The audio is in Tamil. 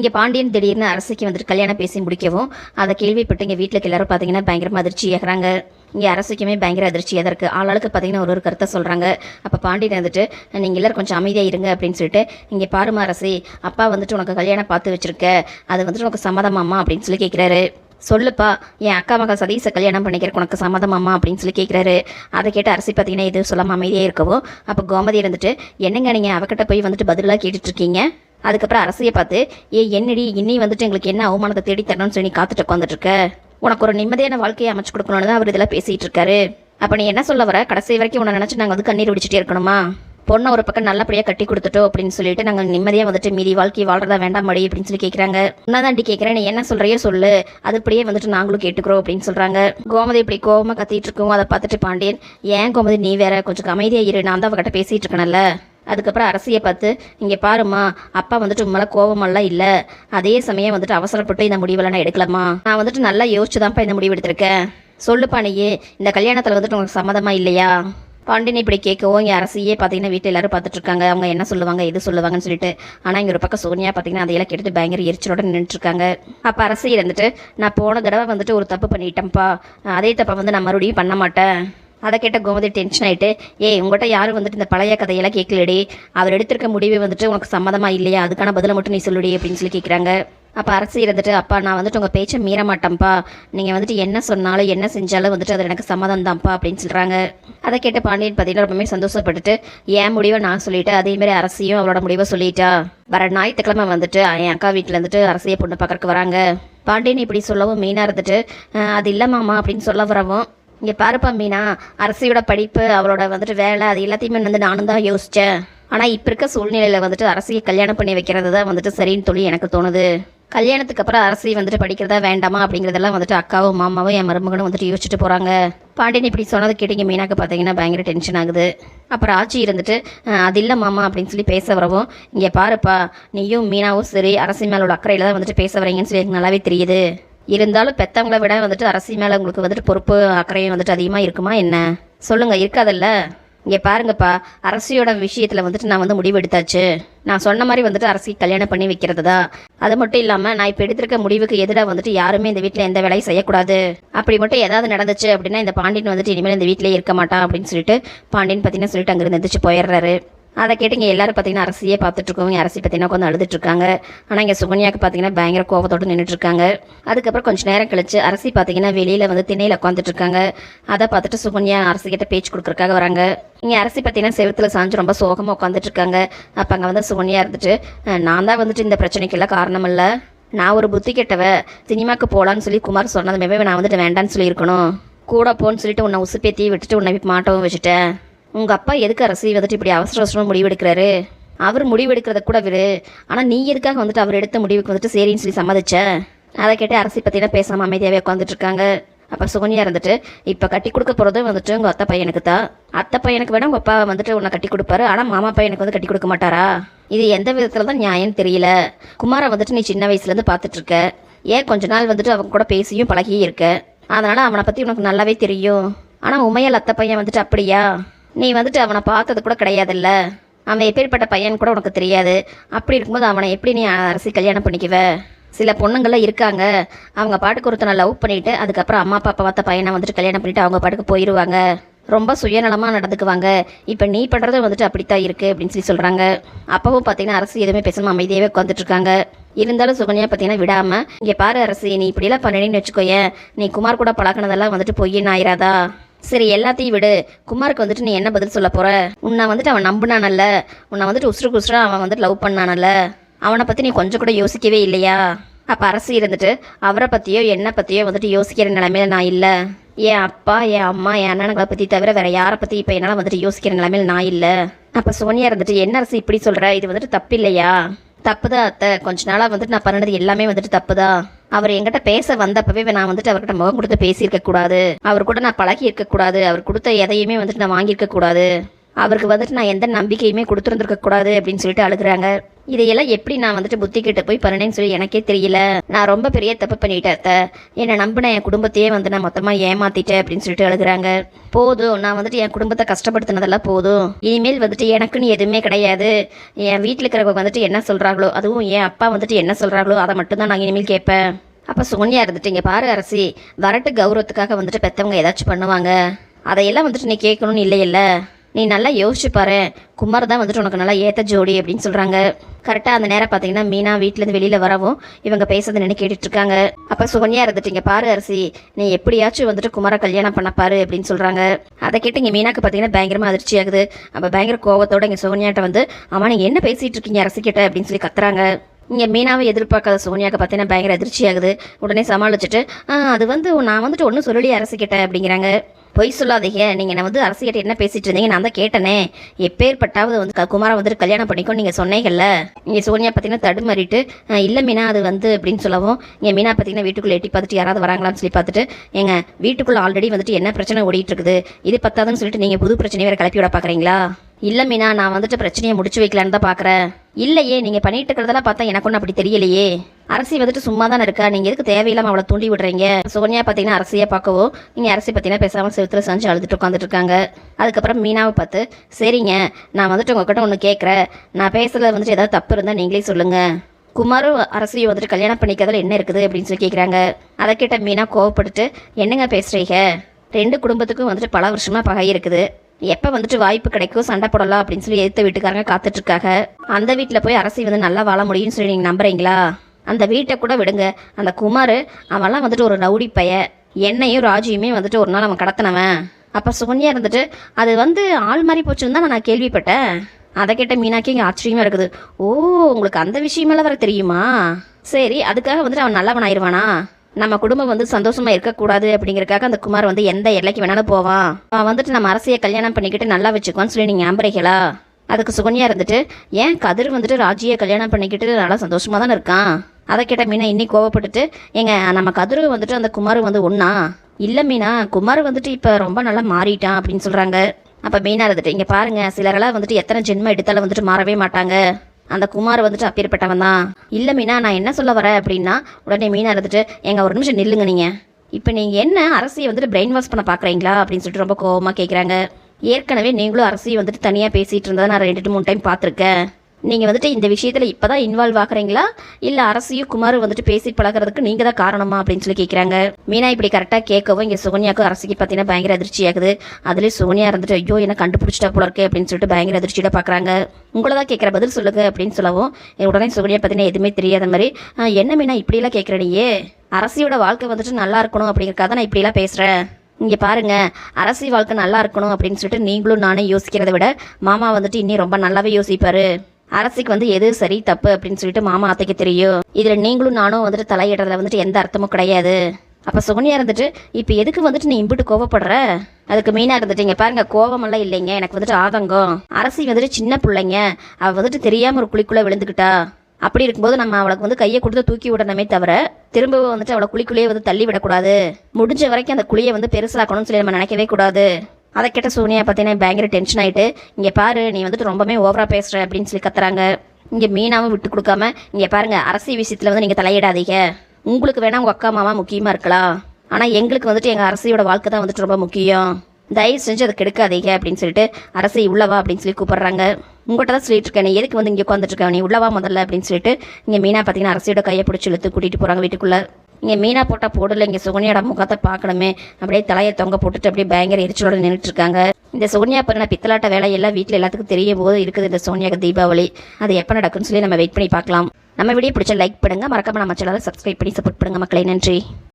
இங்கே பாண்டியன் திடீர்னு அரசிக்கு வந்துட்டு கல்யாணம் பேசி முடிக்கவும் அதை கேள்விப்பட்டு இங்கே வீட்டில் எல்லாரும் பார்த்தீங்கன்னா பயங்கரமாக அதிர்ச்சி ஏகிறாங்க. இங்கே அரசுக்குமே பயங்கர அதிர்ச்சியாக தான் இருக்குது ஆளாளுக்கு பார்த்தீங்கன்னா ஒரு ஒரு கருத்தை சொல்கிறாங்க அப்போ பாண்டியன் வந்துட்டு நீங்கள் எல்லாரும் கொஞ்சம் அமைதியாக இருங்க அப்படின்னு சொல்லிட்டு இங்கே பாருமா அரசி அப்பா வந்துட்டு உனக்கு கல்யாணம் பார்த்து வச்சிருக்க. அது வந்துட்டு உனக்கு சம்மதமாமா அப்படின்னு சொல்லி கேட்குறாரு சொல்லுப்பா என் அக்கா மகள் சதீஷை கல்யாணம் பண்ணிக்கிற உனக்கு சம்மதமாமா அப்படின்னு சொல்லி கேட்குறாரு அதை கேட்டு அரசி பார்த்தீங்கன்னா எதுவும் சொல்லாமல் அமைதியாக இருக்கவும் அப்போ கோமதி இருந்துட்டு என்னங்க நீங்கள் அவகிட்ட போய் வந்துட்டு பதிலாக கேட்டுட்ருக்கீங்க அதுக்கப்புறம் அரசியை பார்த்து ஏ என்னடி இன்னி வந்துட்டு எங்களுக்கு என்ன அவமானத்தை தேடி தரணும்னு சொல்லி காத்துட்டு உட்காந்துட்டு இருக்க? உனக்கு ஒரு நிம்மதியான வாழ்க்கையை அமைச்சு கொடுக்கணும்னு தான் அவர் இதெல்லாம் பேசிட்டு இருக்காரு. அப்போ நீ என்ன சொல்ல வர? கடைசி வரைக்கும் உன்னை நினச்சி நாங்கள் வந்து கண்ணீர் விடிச்சிட்டே இருக்கணுமா? பொண்ணை ஒரு பக்கம் நல்லபடியாக கட்டி கொடுத்துட்டோம் அப்படின்னு சொல்லிட்டு நாங்கள் நிம்மதியாக வந்துட்டு மீதி வாழ்க்கை வாழ்றதா வேண்டாம் மடி அப்படின்னு சொல்லி கேட்குறாங்க உன்னதாண்டி கேட்குறேன் நீ என்ன சொல்றையோ சொல்லு. அதுபடியே வந்துட்டு நாங்களும் கேட்டுக்கிறோம் அப்படின்னு சொல்கிறாங்க கோமதி இப்படி கோவமாக கத்திட்டு இருக்கோம் அதை பார்த்துட்டு பாண்டியன் ஏன் கோமதி நீ வேற கொஞ்சம் அமைதியாக இரு. நான் தான் அவகிட்ட பேசிட்டு இருக்கேன்ல அதுக்கப்புறம் அரசியை பார்த்து இங்கே பாருமா அப்பா வந்துட்டு உண்மையில கோபமெல்லாம் இல்லை. அதே சமயம் வந்துட்டு அவசரப்பட்டு இந்த முடிவெல்லாம் நான் எடுக்கலாமா நான் வந்துட்டு நல்லா யோசிச்சு தான்ப்பா இந்த முடிவு எடுத்திருக்கேன். சொல்லுப்பா நீயே இந்த கல்யாணத்தில் வந்துட்டு உங்களுக்கு சம்மதமா இல்லையா? பாண்டியன் இப்படி கேட்கவும் இங்கே அரசியே பார்த்தீங்கன்னா வீட்டில் எல்லாரும் பார்த்துட்டு இருக்காங்க. அவங்க என்ன சொல்லுவாங்க எது சொல்லுவாங்கன்னு சொல்லிட்டு ஆனால் இங்கே ஒரு பக்கம் சோனியா பார்த்தீங்கன்னா அதையெல்லாம் கேட்டுட்டு பயங்கர எரிச்சலோட நின்றுட்டு இருக்காங்க. அப்போ அரசி இருந்துட்டு நான் போன தடவை வந்துட்டு ஒரு தப்பு பண்ணிட்டேன்ப்பா. அதே தப்பை வந்து நான் மறுபடியும் பண்ண மாட்டேன். அதை கேட்ட கோமதி டென்ஷன் ஆயிட்டு ஏய் உங்கள்கிட்ட யாரும் வந்துட்டு இந்த பழைய கதையெல்லாம் கேட்கலடி அவர் எடுத்திருக்க முடிவு வந்துட்டு உனக்கு சம்மதமா இல்லையா? அதுக்கான பதிலை மட்டும் நீ சொல்லுடி அப்படின்னு சொல்லி கேட்குறாங்க அப்போ அரசு இருந்துட்டு அப்பா நான் வந்துட்டு உங்கள் பேச்சை மீற மாட்டேன்ப்பா நீங்கள் வந்துட்டு என்ன சொன்னாலும் என்ன செஞ்சாலும் வந்துட்டு அது எனக்கு சம்மதம் தான்ப்பா அப்படின்னு சொல்கிறாங்க அதை கேட்ட பாண்டியன் பார்த்தீங்கன்னா ரொம்பவே சந்தோஷப்பட்டுட்டு என் முடிவை நான் சொல்லிட்டு அதேமாரி அரசியும் அவளோட முடிவை சொல்லிட்டா. வர ஞாயிற்றுக்கிழமை வந்துட்டு என் அக்கா வீட்டில் வந்துட்டு அரசியை பொண்ணு பார்க்கறக்கு வராங்க. பாண்டியன் இப்படி சொல்லவும் மீனாக இருந்துட்டு அது இல்லை மாமா அப்படின்னு சொல்ல வரவும் இங்கே பாருப்பா மீனா அரசியோட படிப்பு அவளோட வந்துட்டு வேலை அது எல்லாத்தையுமே வந்து நானும் தான் யோசித்தேன் ஆனால் இப்போ இருக்க சூழ்நிலையில் வந்துட்டு அரசியை கல்யாணம் பண்ணி வைக்கிறது தான் வந்துட்டு சரின்னு சொல்லி எனக்கு தோணுது. கல்யாணத்துக்கு அப்புறம் அரசி வந்துட்டு படிக்கிறதா வேண்டாமா அப்படிங்கிறதெல்லாம் வந்துட்டு அக்காவும் மாமாவும் என் மருமகனும் வந்துட்டு யோசிச்சுட்டு போகிறாங்க பாண்டியன் இப்படி சொன்னது கேட்டீங்க மீனாக்கு பார்த்தீங்கன்னா பயங்கர டென்ஷன் ஆகுது. அப்புறம் ஆச்சி இருந்துட்டு அது இல்லை மாமா அப்படின்னு சொல்லி பேச வரவும் இங்கே பாருப்பா நீயும் மீனாவும் சரி அரசி மேலோட அக்கறையில் தான் வந்துட்டு பேச வரீங்கன்னு சொல்லி எனக்கு நல்லாவே தெரியுது. இருந்தாலும் பெத்தவங்கள விட வந்துட்டு அரசி மேலே உங்களுக்கு வந்துட்டு பொறுப்பு அக்கறையும் வந்துட்டு அதிகமாக இருக்குமா என்ன? சொல்லுங்க இருக்காதல்ல? இங்கே பாருங்கப்பா அரசியோட விஷயத்தில் வந்துட்டு நான் வந்து முடிவு எடுத்தாச்சு. நான் சொன்ன மாதிரி வந்துட்டு அரசிக்கு கல்யாணம் பண்ணி வைக்கிறது தான் அது மட்டும் இல்லாமல் நான் இப்போ எடுத்திருக்க முடிவுக்கு எதிராக வந்துட்டு யாருமே இந்த வீட்டில் எந்த வேலையும் செய்யக்கூடாது. அப்படி மட்டும் ஏதாவது நடந்துச்சு அப்படின்னா இந்த பாண்டியன் வந்துட்டு இனிமேல் இந்த வீட்டிலே இருக்க மாட்டான் அப்படின்னு சொல்லிட்டு பாண்டியன் பார்த்தீங்கன்னா சொல்லிட்டு அங்கே எந்திரிச்சு போயிடுறாரு. அதை கேட்டு இங்கே எல்லோரும் பார்த்தீங்கன்னா அரசியே பார்த்துட்ருக்கோம் அரசி பார்த்தீங்கன்னா உட்காந்து அழுதுட்ருக்காங்க ஆனால் இங்கே சுகன்யாவுக்கு பார்த்தீங்கன்னா பயங்கர கோபத்தோடு நின்றுட்டுருக்காங்க அதுக்கப்புறம் கொஞ்சம் நேரம் கழிச்சு அரசி பார்த்தீங்கன்னா வெளியில் வந்து திணையில் உட்காந்துட்ருக்காங்க அதை பார்த்துட்டு சுகன்யா அரசிக்கிட்ட பேச்சு கொடுக்குறக்காக வராங்க. இங்கே அரசி பார்த்தீங்கன்னா செவத்தில் சாஞ்சு ரொம்ப சோகமாக உட்காந்துட்ருக்காங்க அப்போ அங்கே வந்து சுகன்யா இருந்துட்டு நான் தான் வந்துட்டு இந்த பிரச்சனைக்கெல்லாம் காரணம் இல்லை நான் ஒரு புத்தி கெட்டவ. சினிமாக்கு போகலான்னு சொல்லி குமார் சொன்னதுமே நான் வந்துட்டு வேண்டான்னு சொல்லியிருக்கணும். கூட போன்னு சொல்லிட்டு உன்னை உசுப்பேத்தி விட்டுட்டு உன்னை போய் மாட்டவும் வச்சுட்டேன். உங்கள் அப்பா எதுக்கு அரசி வந்துட்டு இப்படி அவசர அவசரமாக முடிவெடுக்கிறாரு? அவர் முடிவெடுக்கிறத கூட விரு ஆனால் நீ எதுக்காக வந்துட்டு அவர் எடுத்த முடிவுக்கு வந்துட்டு சரின்னு சொல்லி சம்மதிச்ச? அதை கேட்டு அரசி பற்றினா பேசாமல் அமைதியாகவே உட்காந்துட்டு இருக்காங்க. அப்போ சுகன்யா இருந்துட்டு இப்போ கட்டி கொடுக்க போகிறது வந்துட்டு உங்கள் அத்தை பையனுக்கு தான். அத்தை பையனுக்கு வேணா உங்கள் அப்பா வந்துட்டு உன்னை கட்டி கொடுப்பாரு. ஆனால் மாமா பையனுக்கு வந்து கட்டி கொடுக்க மாட்டாரா? இது எந்த விதத்தில் தான் நியாயம்னு தெரியல. குமாரை வந்துட்டு நீ சின்ன வயசுலேருந்து பார்த்துட்டு இருக்க. ஏன் கொஞ்ச நாள் வந்துட்டு அவங்க கூட பேசியும் பழகியும் இருக்க? அதனால் அவனை பற்றி உனக்கு நல்லாவே தெரியும். ஆனால் உமையல் அத்தை பையன் வந்துட்டு அப்படியா? நீ வந்துட்டு அவனை பார்த்தது கூட கிடையாதுல்ல. அவன் எப்பேற்பட்ட பையன் கூட உனக்கு தெரியாது. அப்படி இருக்கும்போது அவனை எப்படி நீ அரசி கல்யாணம் பண்ணிக்குவ? சில பொண்ணுங்கள்லாம் இருக்காங்க. அவங்க பாட்டுக்கு ஒருத்தனை லவ் பண்ணிட்டு அதுக்கப்புறம் அம்மா அப்பா பார்த்த பையனை வந்துட்டு கல்யாணம் பண்ணிட்டு அவங்க பாட்டுக்கு போயிடுவாங்க ரொம்ப சுயநலமாக நடந்துக்குவாங்க. இப்போ நீ பண்ணுறது வந்துட்டு அப்படித்தான் இருக்குது அப்படின்னு சொல்லி சொல்கிறாங்க அப்பவும் பார்த்தீங்கன்னா அரசு எதுவுமே பேசாமல் அமைதியாகவே உட்காந்துட்ருக்காங்க இருந்தாலும் சுகன்யா பார்த்தீங்கன்னா விடாமல் இங்கே பாரு அரசு நீ இப்படியெல்லாம் பண்ணினு வச்சுக்கோயேன். நீ குமார் கூட பழக்கினதெல்லாம் வந்துட்டு பொய்யின் ஆயிராதா? சரி எல்லாத்தையும் விடு. குமாருக்கு வந்துட்டு நீ என்ன பதில் சொல்ல போற? உன்னை வந்துட்டு அவன் நம்பினானல்ல. உன்னை வந்துட்டு உசுறு உசுரா அவன் வந்துட்டு லவ் பண்ணானல்ல. அவனை பற்றி நீ கொஞ்சம் கூட யோசிக்கவே இல்லையா? அப்போ அரசு இருந்துட்டு அவரை பற்றியோ என்னை பற்றியோ வந்துட்டு யோசிக்கிற நிலைமையில நான் இல்லை. என் அப்பா என் அம்மா என் அண்ணனுங்களை பற்றி தவிர வேற யாரை பற்றி இப்போ என்னால் வந்துட்டு யோசிக்கிற நிலைமையில நான் இல்லை. அப்போ சோனியா இருந்துட்டு என்ன அரசு இப்படி சொல்கிற இது வந்துட்டு தப்பு இல்லையா தப்புதான் அத்தை. கொஞ்ச நாளாக வந்துட்டு நான் பண்ணது எல்லாமே வந்துட்டு தப்புதான். அவர் என்கிட்ட பேச வந்தப்பவே நான் வந்துட்டு அவர்கிட்ட முகம் கொடுத்து பேசியிருக்க கூடாது. அவர் கூட நான் பழகி இருக்க கூடாது. அவர் கொடுத்த எதையுமே வந்துட்டு நான் வாங்கியிருக்க கூடாது. அவருக்கு வந்துட்டு நான் எந்த நம்பிக்கையுமே கொடுத்துருந்துருக்க கூடாது அப்படின்னு சொல்லிட்டு அழுகுறாங்க. இதையெல்லாம் எப்படி நான் வந்துட்டு புத்தி கிட்ட போய் பண்ணேன்னு சொல்லி எனக்கே தெரியல. நான் ரொம்ப பெரிய தப்பு பண்ணிட்டேன் என்னை நம்பின என் குடும்பத்தையே வந்து நான் மொத்தமாக ஏமாத்திட்டேன் அப்படின்னு சொல்லிட்டு எழுதுறாங்க. போதும் நான் வந்துட்டு என் குடும்பத்தை கஷ்டப்படுத்தினதெல்லாம் போதும். இனிமேல் வந்துட்டு எனக்குன்னு எதுவுமே கிடையாது. என் வீட்டில் இருக்கிறவங்க வந்துட்டு என்ன சொல்கிறாங்களோ அதுவும் என் அப்பா வந்துட்டு என்ன சொல்கிறாங்களோ அதை மட்டும்தான் நான் இனிமேல் கேட்பேன். அப்போ சோனியா இருந்துட்டு இங்கே பாரு அரசி வரட்டு கௌரவத்துக்காக வந்துட்டு பெற்றவங்க ஏதாச்சும் பண்ணுவாங்க. அதையெல்லாம் வந்துட்டு நீ கேட்கணும்னு இல்லையில்ல. நீ நல்லா யோசிச்சு பாரு. குமார் தான் வந்துட்டு உனக்கு நல்லா ஏற்ற ஜோடி அப்படின்னு சொல்கிறாங்க கரெக்டாக அந்த நேரம் பார்த்தீங்கன்னா மீனா வீட்டிலேருந்து வெளியில் வரவும் இவங்க பேசுறது நின்று கேட்டுட்டு இருக்காங்க. அப்போ சுகன்யா இருந்துட்டு இங்கே பாரு அரிசி நீ எப்படியாச்சும் வந்துட்டு குமாரை கல்யாணம் பண்ண பாரு அப்படின்னு சொல்கிறாங்க அதை கேட்டு இங்கே மீனாக்கு பார்த்தீங்கன்னா பயங்கரமாக அதிர்ச்சி ஆகுது. அப்போ பயங்கர கோவத்தோட இங்கே சுகன்யாட்ட வந்து அம்மா நீங்கள் என்ன பேசிகிட்டு இருக்கீங்க அரசி கிட்ட? அப்படின்னு சொல்லி கத்துறாங்க. இங்கே மீனாவை எதிர்பார்க்காத சோனியாக்கு பார்த்தீங்கன்னா பயங்கர அதிர்ச்சி ஆகுது. உடனே சமாளிச்சுட்டு அது வந்து நான் வந்துட்டு ஒன்றும் சொல்லலையே அரசிக்கிட்ட அப்படிங்கிறாங்க. பொய் சொல்லாதீங்க. நீங்கள் நான் வந்து அரசிக்கிட்ட என்ன பேசிட்டு இருந்தீங்க? நான் தான் கேட்டேனே. எப்பேற்பட்டாவது வந்து க- குமாரை வந்துட்டு கல்யாணம் பண்ணிக்கோ நீங்கள் சொன்னீங்கல்ல? நீங்கள் சோனியா பார்த்தீங்கன்னா தடுமாறிட்டு இல்லை மீனா அது வந்து அப்படின்னு சொல்லவும் இங்கே மீனா பார்த்தீங்கன்னா வீட்டுக்குள்ளே எட்டி பார்த்துட்டு யாராவது வராங்களான்னு சொல்லி பார்த்துட்டு எங்கள் வீட்டுக்குள்ளே ஆல்ரெடி வந்துட்டு என்ன பிரச்சனை ஓடிட்டு இருக்குது? இது பத்தாதுன்னு சொல்லிட்டு நீங்கள் புது பிரச்சனையை வேறு கிளப்பி விட பார்க்குறீங்களா இல்லை மீனா நான் வந்துட்டு பிரச்சனையை முடிச்சு வைக்கலான்னு தான் பார்க்குறேன் இல்லையே நீங்கள் பண்ணிட்டு இருக்கிறதெல்லாம் பார்த்தா எனக்கு ஒன்றும் அப்படி தெரியலையே. அரசி வந்துட்டு சும்மா தானே இருக்கா? நீங்கள் எதுக்கு தேவையில்லாமல் அவளை தூண்டி விடுறீங்க? சோனியா பார்த்தீங்கன்னா அரசியை பார்க்கவோ நீங்கள் அரசி பார்த்தீங்கன்னா பேசாமல் செவுத்துல செஞ்சு அழுதுட்டு உட்காந்துட்டு இருக்காங்க. அதுக்கப்புறம் மீனாவை பார்த்து சரிங்க நான் வந்துட்டு உங்ககிட்ட ஒன்று கேட்குறேன் நான் பேசுறதுல வந்துட்டு ஏதாவது தப்பு இருந்தால் நீங்களே சொல்லுங்கள் குமாரும் அரசியும் வந்துட்டு கல்யாணம் பண்ணிக்கிறதுல என்ன இருக்குது அப்படின்னு சொல்லி கேட்குறாங்க அதை கேட்ட மீனா கோவப்பட்டுட்டு என்னங்க பேசுகிறீங்க ரெண்டு குடும்பத்துக்கும் வந்துட்டு பல வருஷமாக பகை இருக்குது எப்போ வந்துட்டு வாய்ப்பு கிடைக்கும் சண்டை போடலாம் அப்படின்னு சொல்லி எதிர்த்த வீட்டுக்காரங்க காத்துட்ருக்காங்க. அந்த வீட்டில் போய் அரசி வந்து நல்லா வாழ முடியும்னு சொல்லி நீங்கள் நம்புறீங்களா? அந்த வீட்டை கூட விடுங்க. அந்த குமார் அவன்லாம் வந்துட்டு ஒரு ரவுடி பைய. என்னையும் ராஜியுமே வந்துட்டு ஒரு நாள் அவன் கடத்தினவன். அப்போ சோனியா இருந்துட்டு அது வந்து ஆள் மாதிரி போச்சுன்னு தான் நான் கேள்விப்பட்டேன். அதை கேட்ட மீனாக்கி இங்கே ஆச்சரியமாக இருக்குது. ஓ உங்களுக்கு அந்த விஷயமெல்லாம் வர தெரியுமா? சரி அதுக்காக வந்துட்டு அவன் நல்லவன் ஆயிடுவானா நம்ம குடும்பம் வந்து சந்தோஷமா இருக்கக்கூடாது அப்படிங்கறக்காக அந்த குமார் வந்து எந்த எல்லைக்கு வேணாலும் போவான். அவன் வந்துட்டு நம்ம அரசியை கல்யாணம் பண்ணிக்கிட்டு நல்லா வச்சுக்குவான்னு சொல்லி நீங்க நம்புறீங்களா? அதுக்கு சுகன்யா இருந்துட்டு ஏன் கதிர் வந்துட்டு ராஜியை கல்யாணம் பண்ணிக்கிட்டு நல்லா சந்தோஷமா தானே இருக்கான்? அதை கேட்ட மீனா இன்னி கோவப்பட்டுட்டு ஏங்க நம்ம கதிர் வந்துட்டு அந்த குமார் வந்து ஒண்ணா? இல்ல மீனா குமார் வந்துட்டு இப்ப ரொம்ப நல்லா மாறிட்டான் அப்படின்னு சொல்றாங்க. அப்ப மீனா இருந்துட்டு இங்க பாருங்க சிலரெல்லாம் வந்துட்டு எத்தனை ஜென்மம் எடுத்தாலும் வந்துட்டு மாறவே மாட்டாங்க. அந்த குமார் வந்துட்டு அப்பேற்பட்டவன் தான் இல்லை மீனா நான் என்ன சொல்ல வரேன் அப்படின்னா உடனே மீனா இருந்துட்டு எங்க ஒரு நிமிஷம் நில்லுங்க நீங்க. இப்போ நீங்க என்ன அரசியை வந்துட்டு பிரெயின் வாஷ் பண்ண பாக்குறீங்களா? அப்படின்னு சொல்லிட்டு ரொம்ப கோவமா கேட்குறாங்க ஏற்கனவே நீங்களும் அரசியை வந்துட்டு தனியா பேசிட்டு இருந்ததை நான் ரெண்டு மூணு டைம் பார்த்துருக்கேன். நீங்கள் வந்துட்டு இந்த விஷயத்தில் இப்போ தான் இன்வால்வ் ஆகுறீங்களா? இல்லை அரசியும் குமார் வந்துட்டு பேசி பழகுறதுக்கு நீங்கள் தான் காரணமா அப்படின்னு சொல்லி கேட்குறாங்க மீனா இப்படி கரெக்டாக கேட்கவும் இங்கே சுகன்யாக்கும் அரசிக்கு பார்த்தீங்கன்னா பயங்கர அதிர்ச்சி ஆகுது. அதுலேயும் சுகன்யா இருந்துட்டு ஐயோ என்ன கண்டுபிடிச்சிட்டா போல இருக்கே அப்படின்னு சொல்லிட்டு பயங்கர அதிர்ச்சியோட பார்க்குறாங்க உங்களை தான் கேட்குற பதில் சொல்லுங்க அப்படின்னு சொல்லவும் உடனே சுகன்யா பார்த்தீங்கன்னா எதுவுமே தெரியாத மாதிரி என்ன மீனா இப்படிலாம் கேட்குற நீயே அரசியோட வாழ்க்கை வந்துட்டு நல்லா இருக்கணும் அப்படிங்கிறக்காக தான் நான் இப்படியெல்லாம் பேசுகிறேன் இங்கே பாருங்க அரசி வாழ்க்கை நல்லா இருக்கணும் அப்படின்னு சொல்லிட்டு நீங்களும் நானே யோசிக்கிறத விட மாமா வந்துட்டு இன்னும் ரொம்ப நல்லாவே யோசிப்பாரு. அரசிக்கு வந்து எது சரி தப்பு அப்படின்னு சொல்லிட்டு மாமா அத்தைக்கு தெரியும். இதுல நீங்களும் நானும் வந்துட்டு தலையிடுறதுல வந்துட்டு எந்த அர்த்தமும் கிடையாது. அப்ப சுகன்யா இருந்துட்டு இப்ப எதுக்கு வந்துட்டு நீ இம்பிட்டு கோவப்படுற? அதுக்கு மீனா இருந்துட்டு இங்க பாருங்க கோவமெல்லாம் இல்லைங்க எனக்கு வந்துட்டு ஆதங்கம். அரசி வந்துட்டு சின்ன பிள்ளைங்க அவ வந்துட்டு தெரியாம ஒரு குழிக்குள்ள விழுந்துக்கிட்டா அப்படி இருக்கும்போது நம்ம அவளுக்கு வந்து கையை கொடுத்து தூக்கி விடணுமே தவிர திரும்பவும் வந்துட்டு அவளை குழிக்குள்ளேயே வந்து தள்ளி விடக்கூடாது. முடிஞ்ச வரைக்கும் அந்த குழியை வந்து பெருசாக்கணும்னு சொல்லி நம்ம நினைக்கவே கூடாது. அதை கேட்ட சோனியா பார்த்தீங்கன்னா பயங்கர டென்ஷன் ஆகிட்டு இங்கே பாரு நீ வந்துட்டு ரொம்பவே ஓவராக பேசுகிற அப்படின்னு சொல்லி கத்துறாங்க. இங்கே மீனாவும் விட்டு கொடுக்காம இங்கே பாருங்கள் அரசியல் விஷயத்தில் வந்து நீங்கள் தலையிடாதீங்க. உங்களுக்கு வேணால் உங்கள் அக்கா மாமா முக்கியமாக இருக்கலாம். ஆனால் எங்களுக்கு வந்துட்டு எங்கள் அரசியோட வாழ்க்கை தான் வந்துட்டு ரொம்ப முக்கியம். தயவு செஞ்சு அதை கெடுக்காதீங்க அப்படின்னு சொல்லிட்டு அரசை உள்ளவா அப்படின்னு சொல்லி கூப்பிட்றாங்க. உங்கள்கிட்ட தான் சொல்லிட்டு இருக்கேன். நீ எதுக்கு வந்து இங்கே உட்காந்துட்டு இருக்கேன் நீ உள்ளவா முதல்ல அப்படின்னு சொல்லிட்டு இங்கே மீனா பார்த்தீங்கன்னா அரசியோட கையை பிடிச்சி இழுத்து கூட்டிகிட்டு போகிறாங்க வீட்டுக்குள்ளே. இங்கே மீனா போட்டால் போடல இங்கே சுகன்யாட முகத்தை பார்க்கணுமே. அப்படியே தலையை தொங்க போட்டுட்டு அப்படியே பயங்கர எரிச்சலோட நின்றுட்டுருக்காங்க இந்த சோனியா பண்ண பித்தலாட்ட வேலை எல்லாம் வீட்டில் எல்லாத்துக்கும் தெரியும் போது இருக்குது இந்த சோனியாக்கு தீபாவளி. அது எப்போ நடக்குன்னு சொல்லி நம்ம வெயிட் பண்ணி பார்க்கலாம். நம்ம வீடியோ பிடிச்ச லைக் பண்ணுங்க. மறக்காமல் நம்ம சேனலை சப்ஸ்கிரைப் பண்ணி சப்போர்ட் பண்ணுங்கள் மக்களை. நன்றி.